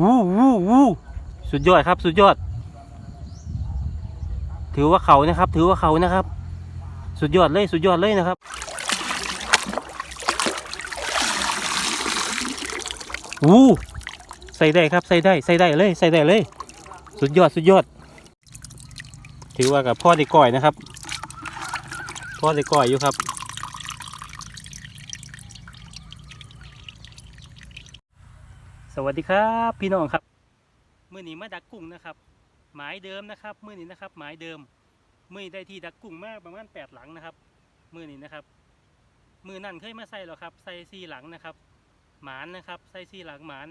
วู้วู้วู้สุดยอดครับ สุดยอด ถือว่าเขานะครับ ถือว่าเขานะครับ สุดยอดเลย สุดยอดเลยนะครับวู้ใส่ได้ครับใส่ได้ใส่ได้เลย ใส่ได้เลย สุดยอดสุดยอด ถือว่ากับพ่อได้ก่อยนะครับ พ่อได้ก่อยอยู่ครับ วัสดีครับพี่น้องครับมื่อนี้มาดักกุ้งนะครับ หมายเดิมนะครับมื่อนี้นะครับ หมายเดิมมื่อได้ที่ดักกุ้งมากประมาณแปดหลังนะครับมื่อนี้นะครับมือนั่นเคยมาใส่แล้วครับใส่สี่หลังนะครับ หมานนะครับใส่สี่หลังหมาน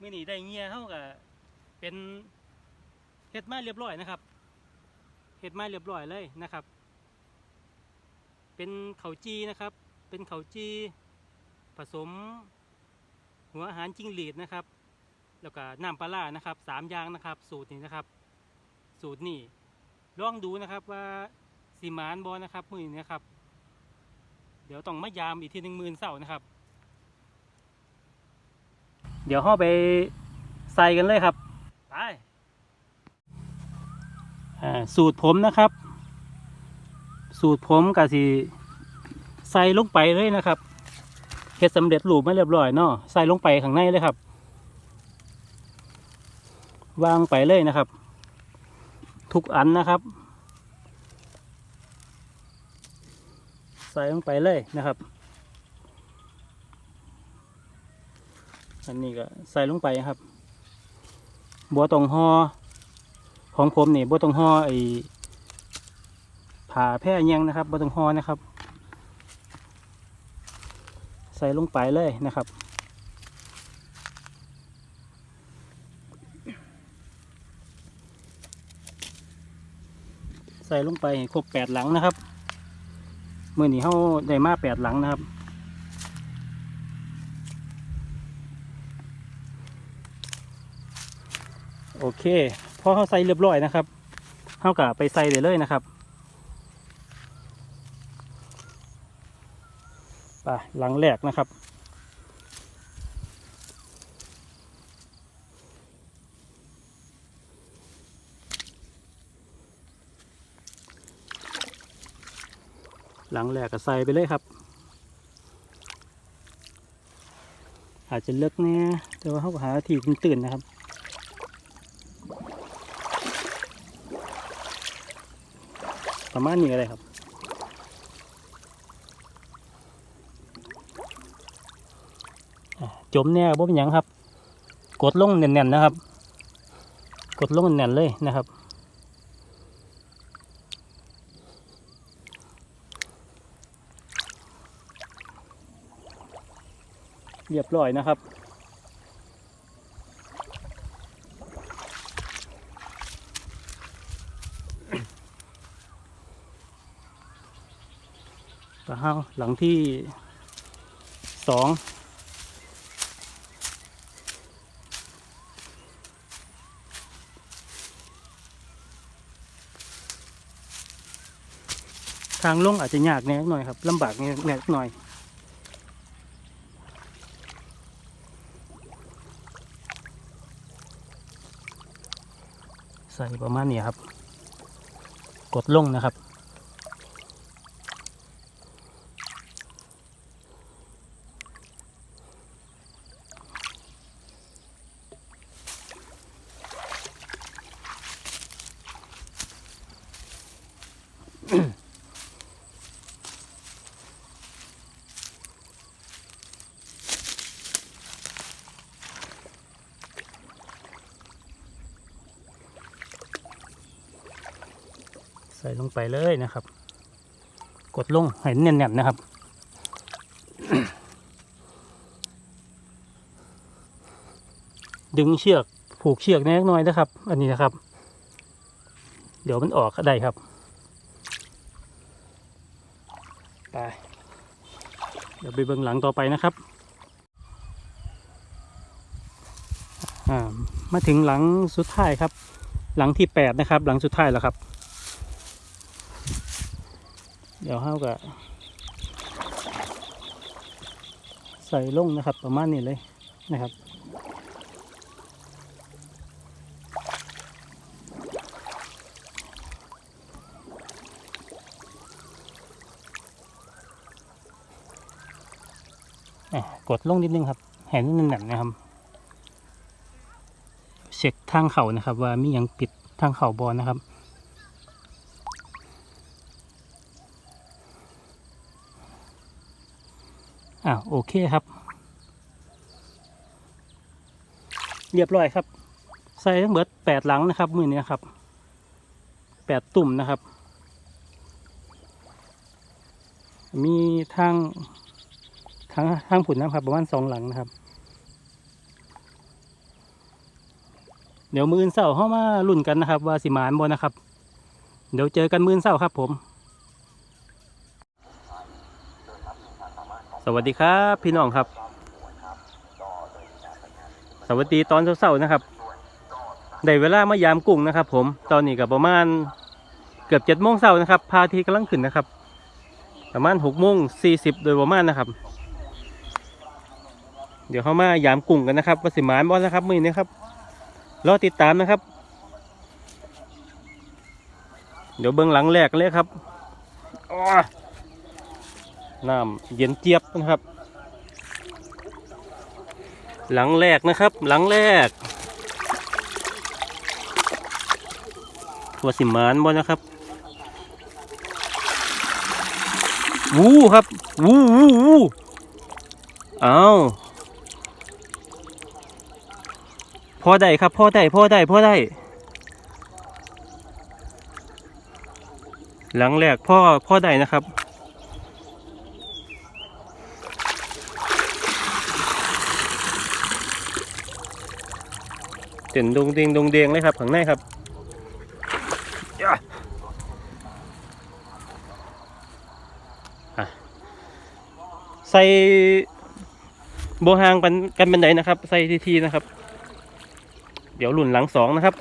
มื่อนี้ได้เงี้ยเท่ากับเป็นเฮ็ดไม้เรียบร้อยนะครับเฮ็ดไม้เรียบร้อยเลยนะครับ เป็นเขาจีนะครับ เป็นเขาจีผสม หัวอาหารจิ้งหรีดนะครับ แล้วก็น้ำปลาร้านะครับสามอย่างนะครับ สูตรนี้นะครับ สูตรนี้ลองดูนะครับว่าสีมานบอนะครับมือนี้นะครับ เดี๋ยวต้องมายามอีกทีหนึ่งหมื่นเสานะครับ เดี๋ยวห้อไปใส่กันเลยครับไปสูตรผมนะครับ สูตรผมกับสีใส่ลงไปเลยนะครับ เฮ็ดสำเร็จรูปมาเรียบร้อยเนาะใส่ลงไปข้างในเลยครับ วางไปเลยนะครับ ทุกอันนะครับ ใส่ลงไปเลยนะครับ อันนี้ก็ใส่ลงไปครับบัวตรงหอของผมนี่บัวตรงหอไอผ่าแพร่ยังนะครับบัวตรงหอนะครับ ใส่ลงไปเลยนะครับ ใส่ลงไปครบแปดหลังนะครับมือนี้เขาได้มาแปดหลังนะครับ โอเคพอเขาใส่เรียบร้อยนะครับเขากะไปใส่เลยเลยนะครับ ไปหลังแรกนะครับหลังแรกก็ใส่ไปเลยครับ อาจจะเลิกเนี่ยแต่ว่าเขาก็หาที่ตื่นนะครับ ประมาณนี้อะไรครับ อะ จมเนี่ยบ่เป็นหยังครับ กดลงแน่นๆนะครับ กดลงแน่นๆเลยนะครับ เรียบร้อยนะครับก็ห้าหลังที่สอง ทางลงอาจจะยากแน่หน่อยครับลำบากแน่แน่หน่อยใส่ประมาณนี้ครับ กดลงนะครับ ส่ลงไปเลยนะครับ กดลงให้แน่นๆนะครับดึงเชือกผูกเชือกนิดหน่อยนะครับ อันนี้นะครับ เดี๋ยวมันออกก็ได้ครับไปเดี๋ยวไปเบื้องหลังต่อไปนะครับมาถึงหลังสุดท้ายครับ หลังที่แปดนะครับ หลังสุดท้ายแล้วครับ เดี๋ยวเฮากับใส่ลงนะครับ ประมาณนี้เลยนะครับกดลงนิดนึงครับเห็นนิดนึงนะครับ เช็คทางเขานะครับ ว่ามียังปิดทางเข่าบอลนะครับ อ่าโอเคครับ เรียบร้อยครับ ใส่ทั้งเบิดแปดหลังนะครับ มือนี้ครับแปดตุ่มนะครับ มีทางทางทางผุนนะครับประมาณสองหลังนะครับ เดี๋ยวมืออนเสาร์เข้ามาลุ่นกันนะครับ ว่าสิหมานบอนะครับ เดี๋ยวเจอกันมืออนเสาร์ครับผม สวัสดีครับพี่น้องครับ สวัสดีตอนเช้าๆนะครับได้เวลามายามกุ้งนะครับ ผมตอนนี้กับประมาณเกือบเจ็ดโมงเช้านะครับพาทิตย์กำลังขึ้นนะครับ ประมาณหกโมงสี่สิบโดยประมาณนะครับ เดี๋ยวเข้ามายามกุ้งกันนะครับว่าสิหมานบอลนะครับมือนี้ครับรอติดตามนะครับ เดี๋ยวเบื้องหลังแรกเลยครับอ้อ น้ำเย็นเจี๊ยบนะครับ หลังแรกนะครับ หลังแรกตัวสิมานบอนะครับ วู้ครับ วู้วู้วู้เอาพอได้ครับ พอได้ พอได้ พอได้ หลังแรกพ่อพ่อได้นะครับ เต้นดงเดงดงเดงเลยครับข้างในครับย่าอะใส่โบหางกันกันเป็นไหนนะครับ ใส่ทีทีนะครับ เดี๋ยวหลุนหลังสองนะครับ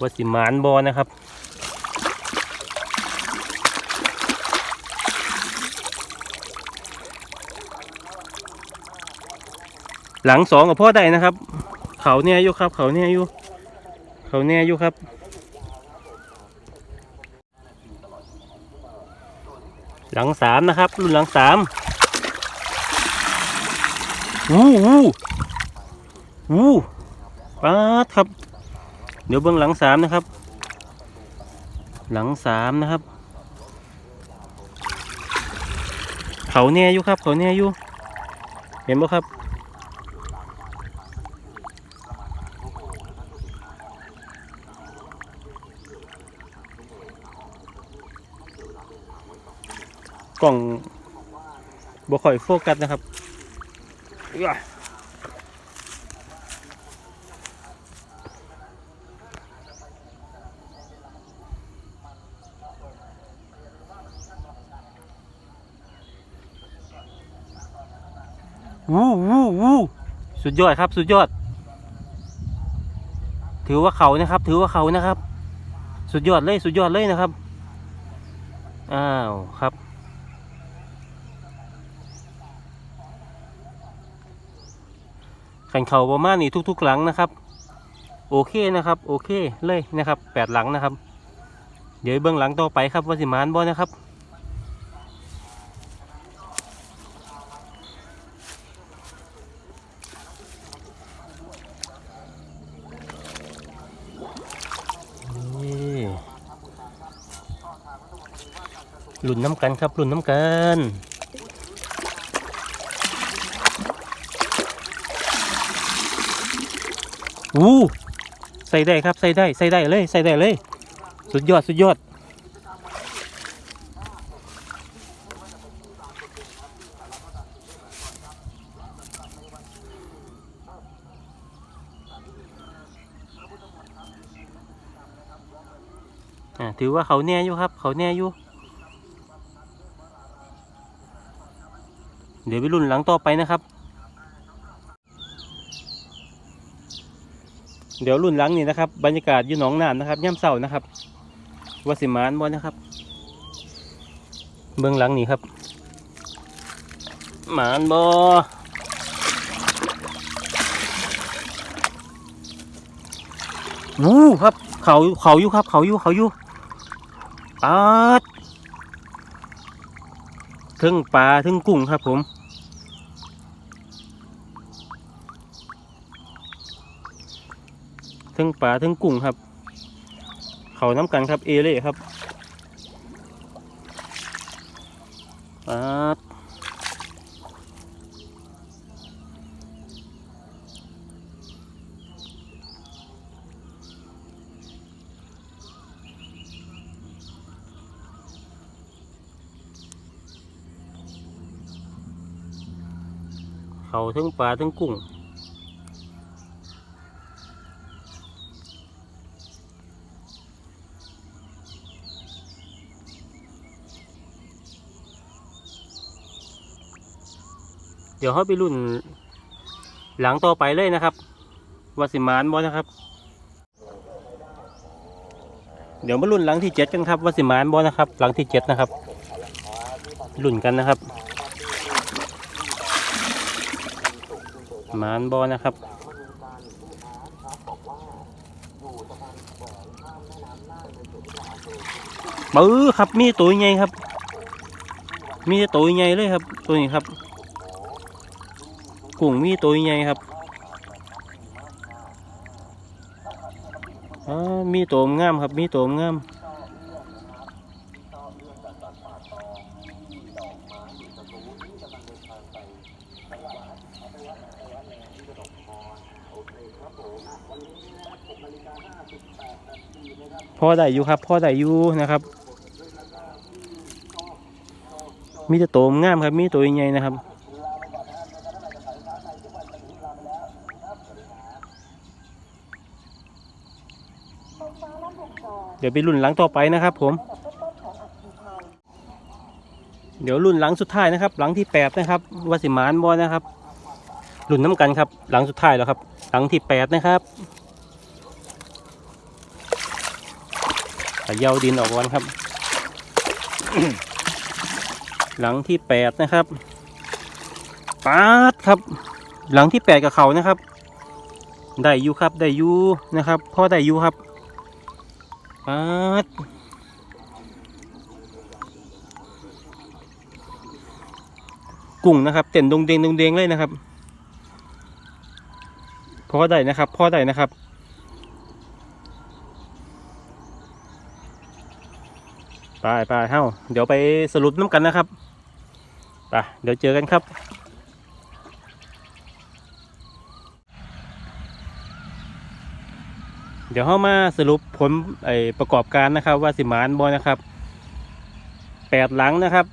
ว่าสิมานบอนะครับ หลังสองกับพ่อได้นะครับ เขาเนี่ยอยู่ครับ เขาเนี่ยอยู่ เขาเนี่ยอยู่ครับ หลังสามนะครับ รุ่นหลังสามวู้วู้วู้ป๊าดครับ เดี๋ยวเบื้องหลังสามนะครับ หลังสามนะครับ เขาเนี่ยอยู่ครับ เขาเนี่ยอยู่ เห็นบ่ครับ กล่องบ่ค่อยโฟกัสนะครับอื้อวู้วู้วู้สุดยอดครับ สุดยอด ถือว่าเขานะครับ ถือว่าเขานะครับ สุดยอดเลย สุดยอดเลยนะครับ อ้าวครับ ขันเข่าประมาณนี้ทุกๆหลังนะครับ โอเคนะครับ โอเคเลยนะครับแปดหลังนะครับ เดี๋ยวเบื้องหลังต่อไปครับว่าสิมานบอนะครับนี่หลุนน้ำกันครับหลุนน้ำกัน อู้ใส่ได้ครับใส่ได้ใส่ได้เลยใส่ได้เลย สุดยอดสุดยอดอ่าถือว่าเขาแน่อยู่ครับ เขาแน่อยู่ เดี๋ยวไปรุ่นหลังต่อไปนะครับ เดี๋ยวรุ่นหลังนี่นะครับ บรรยากาศอยู่หนองนานนะครับย่ำเสานะครับวสิมานบอนะครับ เบื้องหลังนี่ครับ หมานบอวู้ครับ เขาเขาอยู่ครับ เขาอยู่เขาอยู่ปาดทึ่งปลาทึ่งกุ้งครับผม ทึ่งปลาทึ่งกุ้งครับ เขาน้ำกันครับเอเล่ครับปาดเขาทึ่งปลาทึ่งกุ้ง ดี๋ยวเขาไปรุ่น หลังต่อไปเลยนะครับวาสิมานบอนะครับ เดี๋ยวมารุ่นหลังที่เจ็ดกันครับวาสิมานบอนะครับ หลังที่เจ็ดนะครับรุ่นกันนะครับมานบอนะครับปื้อครับมีตัวใหญ่ครับ มีต่ตัวใหญ่เลยครับ ตัวนี้ครับ กุ้งมีตัวใหญ่ครับมีตัวงามครับ มีตัวงามพ่อได้อยู่ครับพ่อได้อยู่นะครับ มีแต่ตัวงามครับ มีตัวใหญ่นะครับ เดี๋ยวไปรุ่นหลังต่อไปนะครับผม เดี๋ยวรุ่นหลังสุดท้ายนะครับ หลังที่แปดนะครับวสิมานบอนะครับ รุ่นน้ำกันครับ หลังสุดท้ายแล้วครับ หลังที่แปดนะครับขยาวดินออกก่อนครับ หลังที่แปดนะครับปาดครับ หลังที่แปดกับเขานะครับ ได้ยูครับ ได้ยูนะครับพ่อได้ยูครับ ปัดกุ้งนะครับ เต้นดงเดงดงเดงเลยนะครับ พอได้นะครับ พอได้นะครับไปไปเฮ้าเดี๋ยวไปสรุปน้ำกันนะครับไปเดี๋ยวเจอกันครับ เดี๋ยวเข้ามาสรุปผลไอประกอบการนะครับ ว่าสิมานบอนะครับแปดหลังนะครับ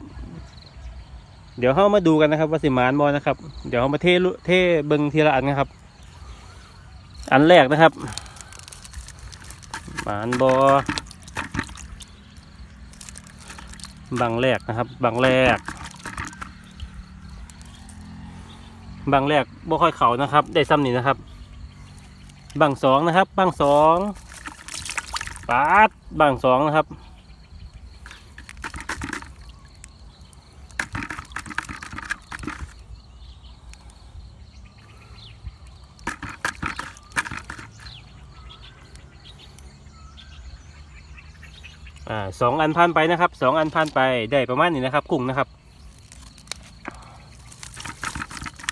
เดี๋ยวเข้ามาดูกันนะครับ ว่าสิมานบอนะครับ เดี๋ยวเข้ามาเทเทเบิงทีละอันนะครับ อันแรกนะครับหมานบอบังแรกนะครับ บังแรก บังแรกบ่ค่อยเขานะครับ ได้ซ้ำนี่นะครับ บังสองนะครับ บังสองปาดบังสองนะครับ อ่าสองอันผ่านไปนะครับสองอันผ่านไปได้ประมาณนี้นะครับกุ้งนะครับ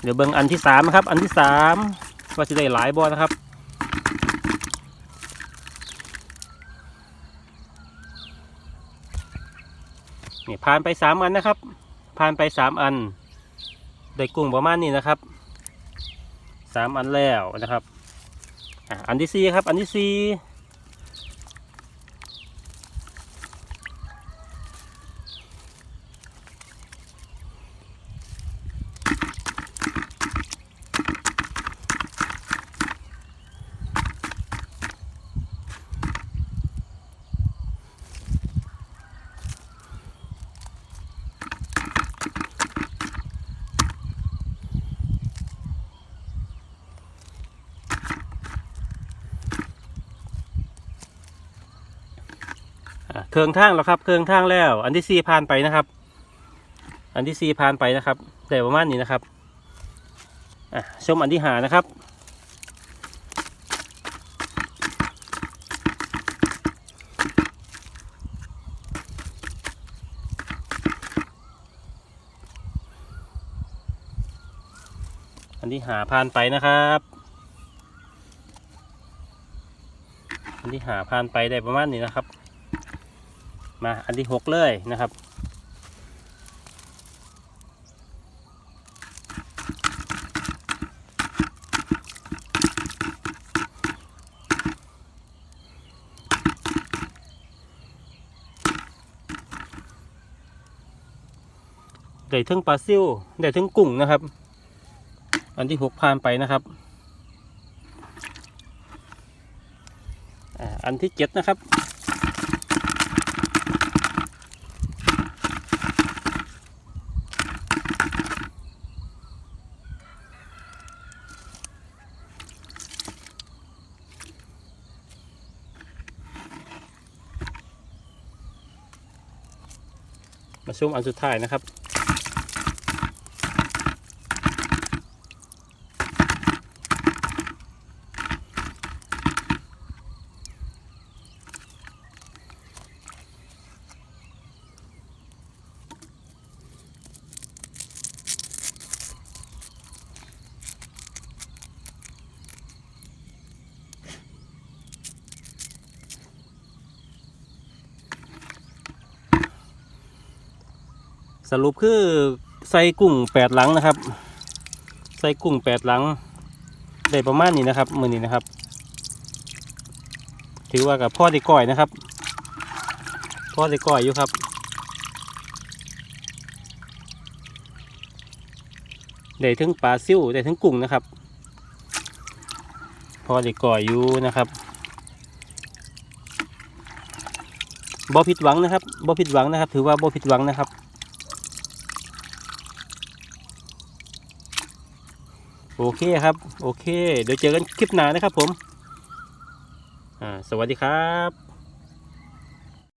เดี๋ยวเบิ่งอันที่สามนะครับ อันที่สามว่าจะได้หลายบอนะครับ นี่ผ่านไปสามอันนะครับ ผ่านไปสามอัน ได้กุ้งประมาณนี้นะครับสามอันแล้วนะครับ อันที่สี่ครับ อันที่สี่ คืองทางแล้วครับ เครืองทางแล้ว อันที่สี่ผ่านไปนะครับ อันที่สี่ผ่านไปนะครับ แต่ประมาณนี้นะครับอะชมอันที่หานะครับอันที่หาผ่านไปนะครับ อันที่หาผ่านไปได้ประมาณนี้นะครับ มาอันที่หกเลยนะครับ ได้ถึงปลาซิวได้ถึงกุ้งนะครับ อันที่หกผ่านไปนะครับอันที่เจ็ดนะครับ ชมอันสุดท้ายนะครับ สรุปคือใส่กุ้งแปดหลังนะครับ ใส่กุ้งแปดหลังได้ประมาณนี้นะครับ มือนี้นะครับ ถือว่ากับพ่อได้ก่อยนะครับพ่อได้ก่อยอยู่ครับ ได้ถึงปลาซิ่วได้ถึงกุ้งนะครับพ่อได้ก่อยอยู่นะครับบ่ผิดหวังนะครับบ่ผิดหวังนะครับ ถือว่าบ่ผิดหวังนะครับ โอเคครับ โอเค เดี๋ยวเจอกันคลิปหน้านะครับผม อ่า สวัสดีครับ